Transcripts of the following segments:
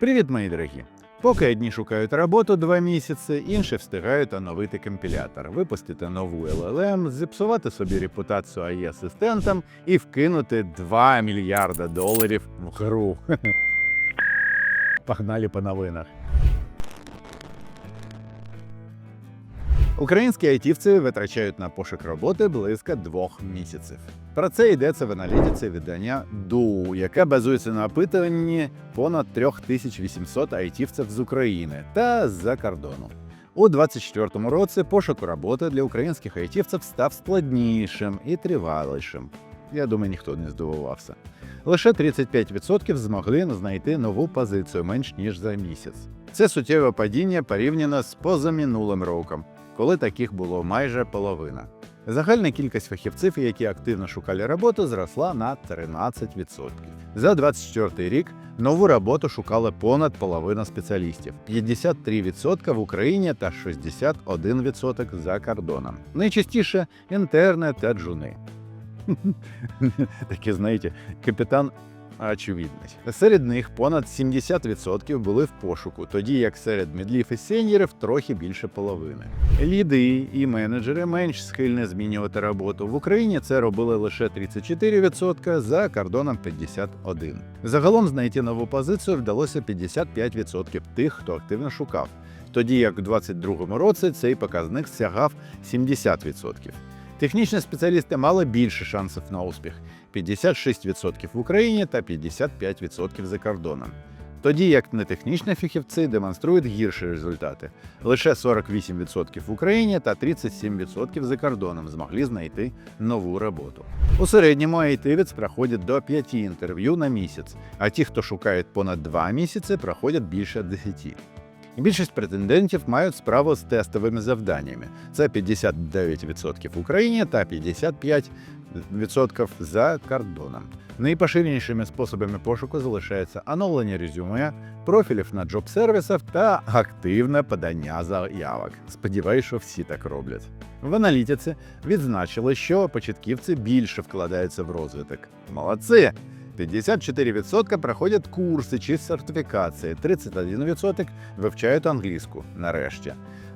Привіт, мої дорогі! Поки одні шукають роботу два місяці, інші встигають оновити компілятор, випустити нову LLM, зіпсувати собі репутацію AI асистентам і вкинути 2 мільярда доларів в гру. Погнали по новинах. Українські айтівці витрачають на пошук роботи близько двох місяців. Про це йдеться в аналітиці видання ДУ, яке базується на опитуванні понад 3800 айтівців з України та з-за кордону. У 2024 році пошук роботи для українських айтівців став складнішим і тривалішим. Я думаю, ніхто не здивувався. Лише 35% змогли знайти нову позицію менш ніж за місяць. Це суттєве падіння порівняно з позаминулим роком, коли таких було майже половина. Загальна кількість фахівців, які активно шукали роботу, зросла на 13%. За 24 рік нову роботу шукали понад половина спеціалістів: 53% в Україні та 61% за кордоном. Найчастіше інтерни та джуни. Такі, знаєте, капітан очевидність. Серед них понад 70% були в пошуку, тоді як серед мідлів і сеньорів трохи більше половини. Ліди і менеджери менш схильні змінювати роботу. В Україні це робили лише 34%, за кордоном 51%. Загалом знайти нову позицію вдалося 55% тих, хто активно шукав. Тоді як у 2022 році цей показник сягав 70%. Технічні спеціалісти мали більше шансів на успіх 56% в Україні та 55% за кордоном. Тоді як нетехнічні фахівці демонструють гірші результати. Лише 48% в Україні та 37% за кордоном змогли знайти нову роботу. У середньому айтивець проходить до 5 інтерв'ю на місяць, а ті, хто шукають понад 2 місяці, проходять більше 10. Більшість претендентів мають справу з тестовими завданнями. Це 59% в Україні та 55% за кордоном. Найпоширенішими способами пошуку залишається оновлення резюме, профілів на джоб-сервісах та активне подання заявок. Сподіваюсь, що всі так роблять. В аналітиці відзначили, що початківці більше вкладаються в розвиток. Молодці! 54% проходять курси чи сертифікації, 31% вивчають англійську нарешті.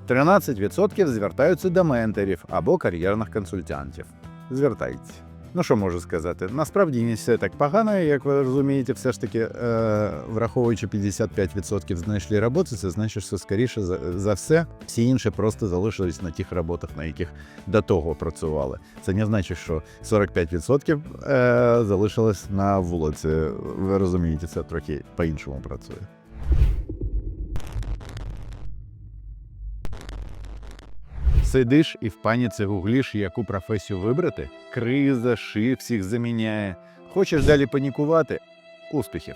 13% звертаються до менторів або кар'єрних консультантів. Звертайтеся. Ну що можу сказати? Насправді не все так погано, як ви розумієте, все ж таки, е, враховуючи 55% знайшли роботи, це значить, що скоріше за, за все всі інші просто залишились на тих роботах, на яких до того працювали. Це не значить, що 45% е, залишилось на вулиці. Ви розумієте, це трохи по-іншому працює. Сидиш і в паніці гугліш, яку професію вибрати? Криза, ши всіх заміняє. Хочеш далі панікувати? Успіхів.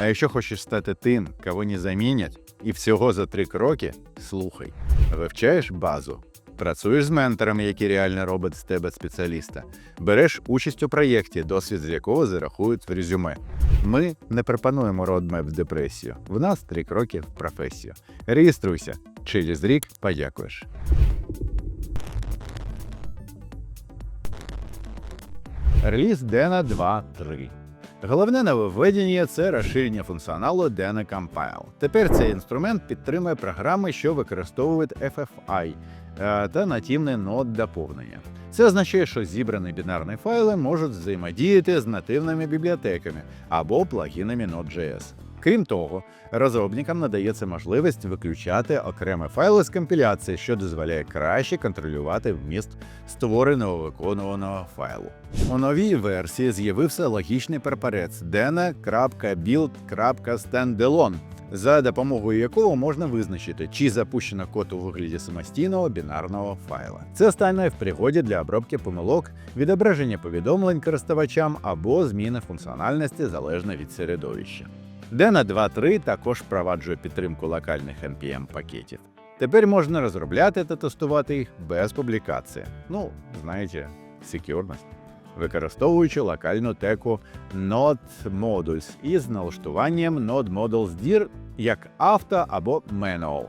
А якщо хочеш стати тим, кого не замінять, і всього за три кроки, слухай. Вивчаєш базу, працюєш з менторами, які реально роблять з тебе спеціаліста, береш участь у проєкті, досвід з якого зарахують в резюме. Ми не пропонуємо родмеп в депресію. В нас три кроки в професію. Реєструйся. Через рік подякуєш. Реліз Dena 2.3. Головне нововведення – це розширення функціоналу Dena Compile. Тепер цей інструмент підтримує програми, що використовують FFI е, та нативне нод доповнення. Це означає, що зібрані бінарні файли можуть взаємодіяти з нативними бібліотеками або плагінами Node.js. Крім того, розробникам надається можливість виключати окремі файли з компіляції, що дозволяє краще контролювати вміст створеного виконуваного файлу. У новій версії з'явився логічний прапорець dena.build.standalone, за допомогою якого можна визначити, чи запущено код у вигляді самостійного бінарного файла. Це стане в пригоді для обробки помилок, відображення повідомлень користувачам або зміни функціональності залежно від середовища. Dena 2.3 також впроваджує підтримку локальних npm пакетів. Тепер можна розробляти та тестувати їх без публікації. Ну, знаєте, секюрність. Використовуючи локальну теку Node Modules із налаштуванням Node Modules DIR як авто або manual.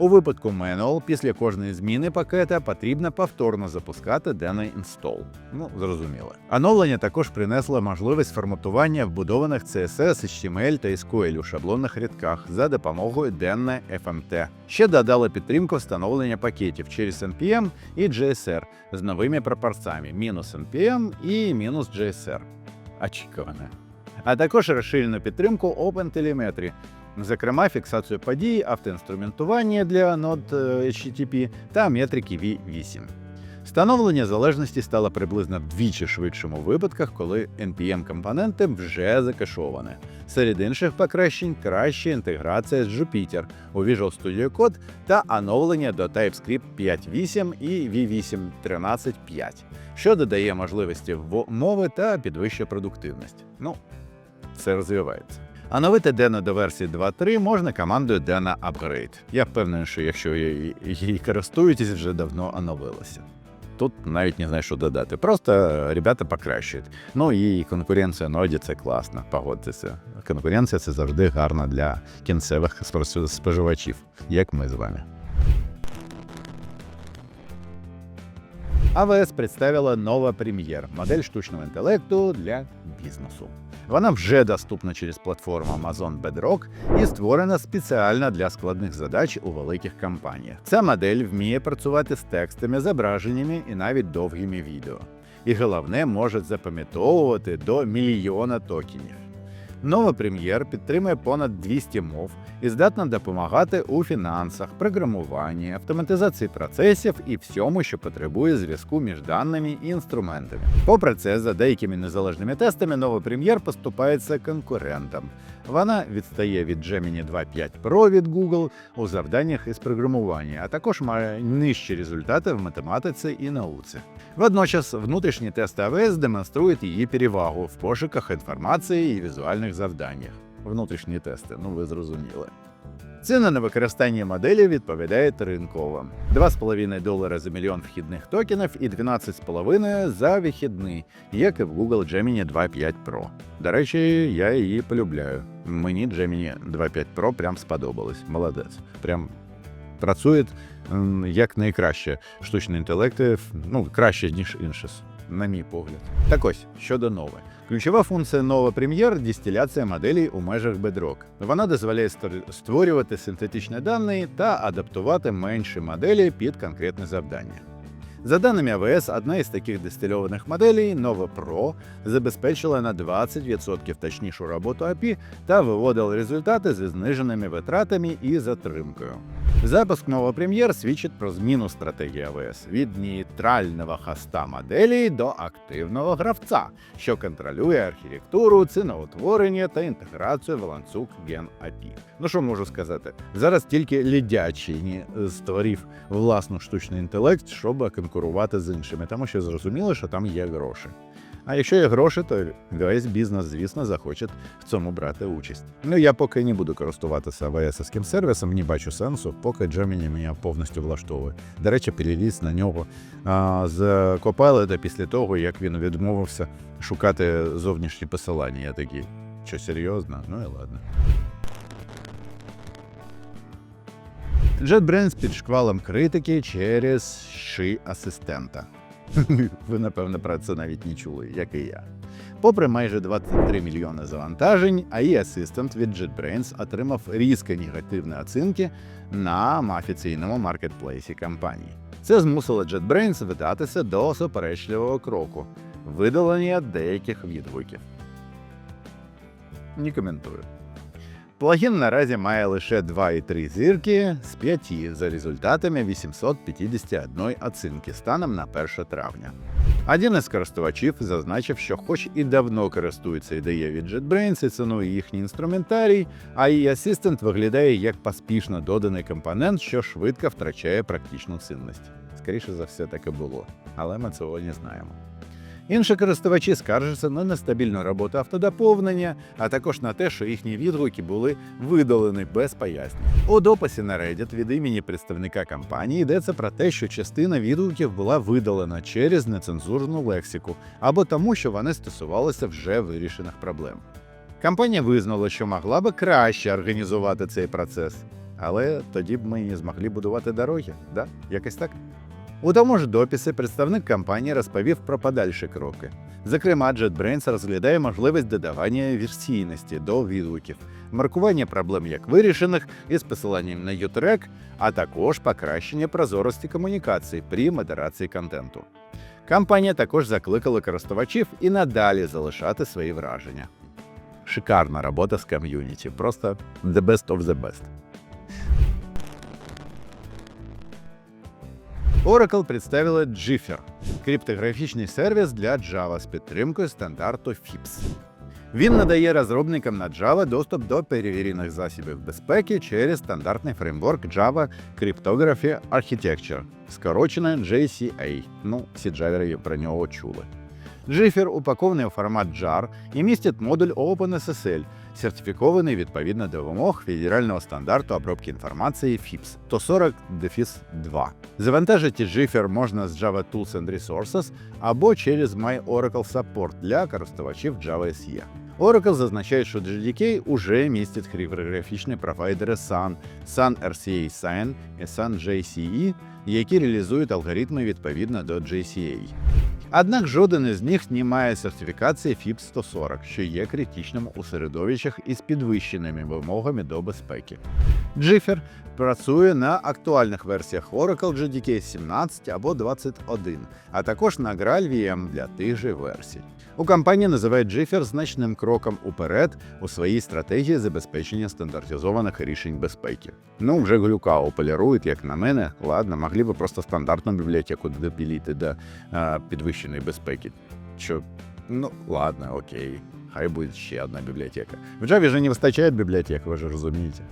У випадку Manual після кожної зміни пакета потрібно повторно запускати даний інстол. Ну, зрозуміло. Оновлення також принесло можливість форматування вбудованих CSS, HTML та SQL у шаблонних рядках за допомогою денне FMT. Ще додали підтримку встановлення пакетів через NPM і GSR з новими пропорціями мінус NPM і мінус GSR. Очікуване. А також розширену підтримку OpenTelemetry, зокрема фіксацію подій, автоінструментування для нод е, HTTP та метрики V8. Встановлення залежності стало приблизно вдвічі швидшим у випадках, коли NPM-компоненти вже закешовані. Серед інших покращень краща інтеграція з Jupyter у Visual Studio Code та оновлення до TypeScript 5.8 і V8 13.5, що додає можливості в- мови та підвищує продуктивність. Ну, все розвивається. Оновити Deno до версії 2.3 можна командою Deno Upgrade. Я впевнений, що якщо її її користуєтесь, вже давно оновилося. Тут навіть не знаю, що додати. Просто е, ребята покращують. Ну і конкуренція ноді це класно, погодьтеся. Конкуренція це завжди гарна для кінцевих споживачів, як ми з вами. АВС представила нова прем'єр модель штучного інтелекту для бізнесу. Вона вже доступна через платформу Amazon Bedrock і створена спеціально для складних задач у великих компаніях. Ця модель вміє працювати з текстами, зображеннями і навіть довгими відео. І головне, може запам'ятовувати до мільйона токенів. Нова прем'єр підтримує понад 200 мов і здатна допомагати у фінансах, програмуванні, автоматизації процесів і всьому, що потребує зв'язку між даними і інструментами. Попри це, за деякими незалежними тестами, нова прем'єр поступається конкурентам. Вона відстає від Gemini 2.5 Pro від Google у завданнях із програмування, а також має нижчі результати в математиці і науці. Водночас внутрішні тести АВС демонструють її перевагу в пошуках інформації і візуальних завданнях. Внутрішні тести, ну ви зрозуміли. Ціна на використання моделі відповідають ринковим. 2,5 долара за мільйон вхідних токенів і 12,5 за вихідний, як і в Google Gemini 2.5 Pro. До речі, я її полюбляю. Мені Gemini 2.5 Pro прям сподобалось. Молодець. Прям працює як найкраще штучний інтелект, ну краще ніж інші, на мій погляд. Так ось щодо нове. Ключова функція нова прем'єр дистиляція моделей у межах Bedrock. Вона дозволяє створювати синтетичні дані та адаптувати менші моделі під конкретне завдання. За даними АВС, одна із таких дистильованих моделей Nova Pro забезпечила на 20% точнішу роботу API та виводила результати зі зниженими витратами і затримкою. Запуск Nova Premier свідчить про зміну стратегії АВС від нейтрального хоста моделі до активного гравця, що контролює архітектуру, ціноутворення та інтеграцію в ланцюг Gen API. Ну що можу сказати? Зараз тільки лідячий створив власну штучний інтелект, щоб конкурувати з іншими, тому що зрозуміло, що там є гроші. А якщо є гроші, то весь бізнес, звісно, захоче в цьому брати участь. Ну я поки не буду користуватися АВС-ським сервісом, не бачу сенсу, поки Gemini мене повністю влаштовує. До речі, переліз на нього а, з Copilot після того, як він відмовився шукати зовнішні посилання. Я такий, що серйозно? Ну і ладно. JetBrains під шквалом критики через ши асистента. Ви, напевно, про це навіть не чули, як і я. Попри майже 23 мільйони завантажень, AI Assistant від JetBrains отримав різко негативні оцінки на офіційному маркетплейсі компанії. Це змусило JetBrains видатися до суперечливого кроку видалення деяких відгуків. Не коментую. Плагін наразі має лише 2,3 зірки з 5 за результатами 851 оцінки станом на 1 травня. Один із користувачів зазначив, що хоч і давно користується ідеєю JetBrains і цінує їхній інструментарій, AI Assistant виглядає як поспішно доданий компонент, що швидко втрачає практичну цінність. Скоріше за все, так і було, але ми цього не знаємо. Інші користувачі скаржаться на нестабільну роботу автодоповнення, а також на те, що їхні відгуки були видалені без пояснень. У дописі на Reddit від імені представника компанії йдеться про те, що частина відгуків була видалена через нецензурну лексику або тому, що вони стосувалися вже вирішених проблем. Компанія визнала, що могла би краще організувати цей процес. але тоді б ми і змогли будувати дороги, да? Якось так. У тому ж дописі представник компанії розповів про подальші кроки. Зокрема, JetBrains розглядає можливість додавання версійності до відгуків, маркування проблем як вирішених із посиланням на U-Track, а також покращення прозорості комунікацій при модерації контенту. Компанія також закликала користувачів і надалі залишати свої враження. Шикарна робота з ком'юніті, просто the best of the best. Oracle представила Jiffer – криптографічний сервіс для Java з підтримкою стандарту FIPS. Він надає розробникам на Java доступ до перевірених засобів безпеки через стандартний фреймворк Java Cryptography Architecture, скорочено JCA. Ну, всі джаверів про нього чули. Jiffer упакований у формат JAR і містить модуль OpenSSL, сертифікований відповідно до вимог федерального стандарту обробки інформації FIPS 140 2 Завантажити Jiffer можна з Java Tools and Resources або через My Oracle Support для користувачів Java SE. Oracle зазначає, що JDK уже містить криптографічні провайдери SUN, Sun RCA Sign і Sun JCE, які реалізують алгоритми відповідно до JCA. Однак жоден із них не має сертифікації FIPS 140, що є критичним у середовищах із підвищеними вимогами до безпеки. Jiffer працює на актуальних версіях Oracle JDK 17 або 21, а також на Graal VM для тих же версій. У компанії називають Jiffer значним кроком уперед у своїй стратегії забезпечення стандартизованих рішень безпеки. Ну, вже глюкао полірують, як на мене. Ладно, могли б просто стандартну бібліотеку допіліти до е, підвищеної безпеки. Що, ну, ладно, окей. Хай буде ще одна бібліотека. В Java же не вистачає бібліотек, ви ж розумієте.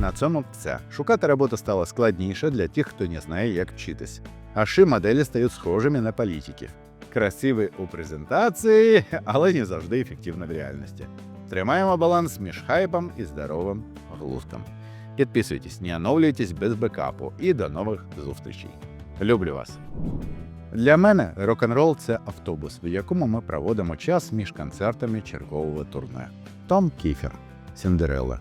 На цьому все. Шукати роботу стало складніше для тих, хто не знає, як вчитись. Аши моделі стають схожими на політиків. Красиві у презентації, але не завжди ефективно в реальності. Тримаємо баланс між хайпом і здоровим глузком. Підписуйтесь, не оновлюйтесь без бекапу і до нових зустрічей. Люблю вас! Для мене рок-н-рол це автобус, в якому ми проводимо час між концертами чергового турне. Том Кіфер, Сіндерелла,